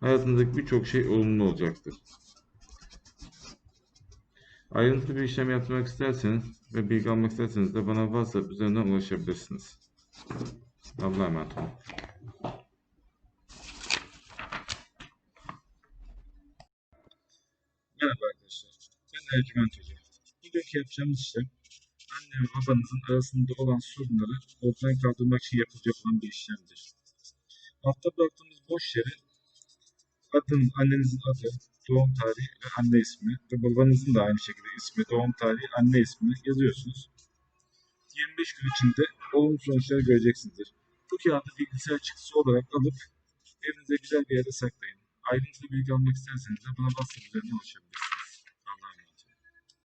hayatınızdaki birçok şey olumlu olacaktır. Ayrıntılı bir işlem yapmak isterseniz ve bilgi almak isterseniz de bana WhatsApp üzerinden ulaşabilirsiniz. Allah'a emanet olun. Merhaba arkadaşlar. Ben Ercüment Hoca. Bugünkü yapacağımız işlem anne ve babanızın arasında olan sorunları ortadan kaldırmak için yapılacak olan bir işlemdir. Altta bıraktığımız boş yere adın, annenizin adı, doğum tarihi ve anne ismi ve babanızın da aynı şekilde ismi, doğum tarihi, anne ismini yazıyorsunuz. 25 gün içinde olumlu sonuçları göreceksinizdir. Bu kağıdı bilgisayar çıktısı olarak alıp evinize güzel bir yerde saklayın. Ayrıntılı bilgi almak isterseniz de bana WhatsApp üzerinden ulaşabilirsiniz.